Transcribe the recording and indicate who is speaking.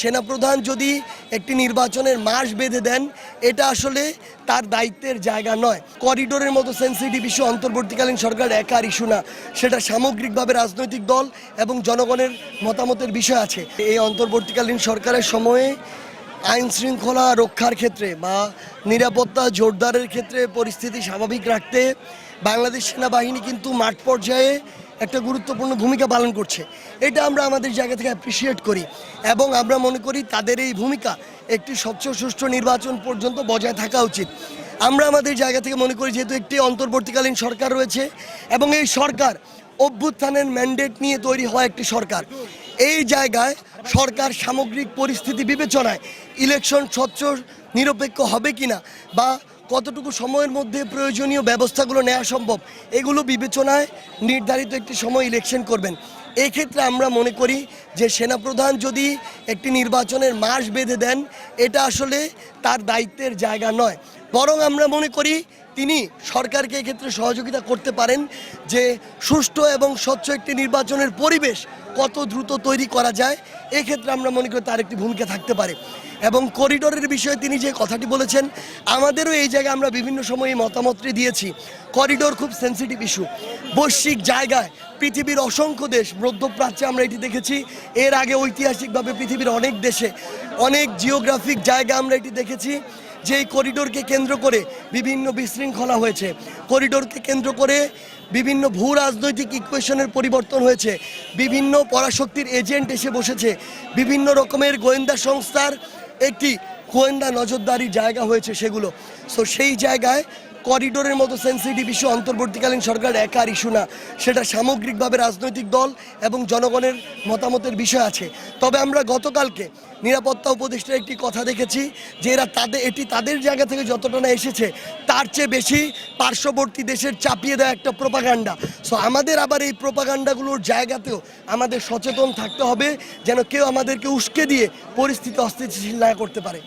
Speaker 1: সেনাপ্রধান যদি একটি নির্বাচনের মাস বেঁধে দেন, এটা আসলে তার দায়িত্বের জায়গা নয়। করিডোরের মতো সেন্সিটিভ ইস্যু অন্তর্বর্তীকালীন সরকার একার ইস্যু না। সেটা সামগ্রিকভাবে রাজনৈতিক দল এবং জনগণের মতামতের বিষয় আছে। এই অন্তর্বর্তীকালীন সরকারের সময়ে আইন শৃঙ্খলা রক্ষার ক্ষেত্রে বা নিরাপত্তা জোরদারের ক্ষেত্রে পরিস্থিতি স্বাভাবিক রাখতে বাংলাদেশ সেনাবাহিনী কিন্তু মাঠ পর্যায়ে একটা গুরুত্বপূর্ণ ভূমিকা পালন করছে। এটা আমরা আমাদের জায়গা থেকে অ্যাপ্রিসিয়েট করি এবং আমরা মনে করি তাদের এই ভূমিকা একটি স্বচ্ছ, সুষ্ঠু নির্বাচন পর্যন্ত বজায় থাকা উচিত। আমরা আমাদের জায়গা থেকে মনে করি যেহেতু একটি অন্তর্বর্তীকালীন সরকার রয়েছে এবং এই সরকার অভ্যুত্থানের ম্যান্ডেট নিয়ে তৈরি হওয়া একটি সরকার। এই জায়গায় সরকার সামগ্রিক পরিস্থিতি বিবেচনায় ইলেকশন স্বচ্ছ, নিরপেক্ষ হবে কিনা বা কতটুকু সময়ের মধ্যে প্রয়োজনীয় ব্যবস্থাগুলো নেওয়া সম্ভব, এগুলো বিবেচনায় নির্ধারিত একটি সময় ইলেকশন করবেন। এই ক্ষেত্রে আমরা মনে করি যে সেনাপ্রধান যদি একটি নির্বাচনের মাস বেঁধে দেন, এটা আসলে তার দায়িত্বের জায়গা নয়। বরং আমরা মনে করি তিনি সরকারকে এক্ষেত্রে সহযোগিতা করতে পারেন যে সুষ্ঠু এবং স্বচ্ছ একটি নির্বাচনের পরিবেশ কত দ্রুত তৈরি করা যায়, এক্ষেত্রে আমরা মনে করি তার একটি ভূমিকা থাকতে পারে। এবং করিডোরের বিষয়ে তিনি যে কথাটি বলেছেন, আমাদেরও এই জায়গায় আমরা বিভিন্ন সময়ে মতামতটি দিয়েছি। করিডোর খুব সেন্সিটিভ ইস্যু বৈশ্বিক জায়গায় পৃথিবীর অসংখ্য দেশ, মধ্যপ্রাচ্যে আমরা এটি দেখেছি। এর আগে ঐতিহাসিকভাবে পৃথিবীর অনেক দেশে, অনেক জিওগ্রাফিক জায়গা আমরা এটি দেখেছি, যে এই করিডোরকে কেন্দ্র করে বিভিন্ন বিশৃঙ্খলা হয়েছে। করিডোরকে কেন্দ্র করে বিভিন্ন ভূ রাজনৈতিক ইকুয়েশনের পরিবর্তন হয়েছে। বিভিন্ন পরাশক্তির এজেন্ট এসে বসেছে। বিভিন্ন রকমের গোয়েন্দা সংস্থার একটি গোয়েন্দা নজরদারি জায়গা হয়েছে সেগুলো। সো সেই জায়গায় করিডোরের মতো সেন্সিটিভ ইস্যু অন্তর্বর্তীকালীন সরকার একার ইস্যু না। সেটা সামগ্রিকভাবে রাজনৈতিক দল এবং জনগণের মতামতের বিষয় আছে। তবে আমরা গতকালকে নিরাপত্তা উপদেষ্টার একটি কথা দেখেছি যে এরা তাদের, এটি তাদের জায়গা থেকে যতটা না এসেছে, তার চেয়ে বেশি পার্শ্ববর্তী দেশের চাপিয়ে দেওয়া একটা প্রোপাগান্ডা। সো আমাদের আবার এই প্রোপাগান্ডাগুলোর জায়গাতেও আমাদের সচেতন থাকতে হবে যেন কেউ আমাদেরকে উস্কে দিয়ে পরিস্থিতি অস্থিতিশীল না করতে পারে।